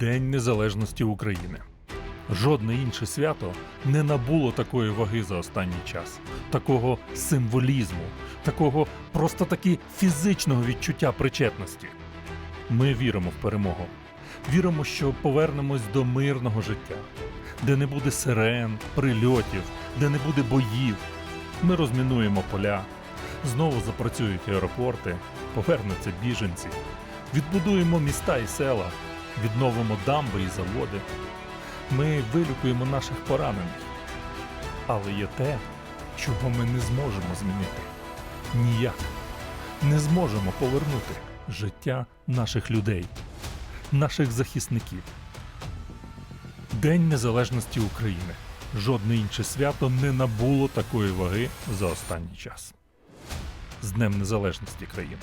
День Незалежності України. Жодне інше свято не набуло такої ваги за останній час, такого символізму, такого просто таки фізичного відчуття причетності. Ми віримо в перемогу. Віримо, що повернемось до мирного життя, де не буде сирен, прильотів, де не буде боїв. Ми розмінуємо поля, знову запрацюють аеропорти, повернуться біженці, відбудуємо міста і села, відновимо дамби і заводи. Ми вилікуємо наших поранених. Але є те, чого ми не зможемо змінити. Ніяк. Не зможемо повернути життя наших людей, наших захисників. День Незалежності України. Жодне інше свято не набуло такої ваги за останній час. З Днем Незалежності країни.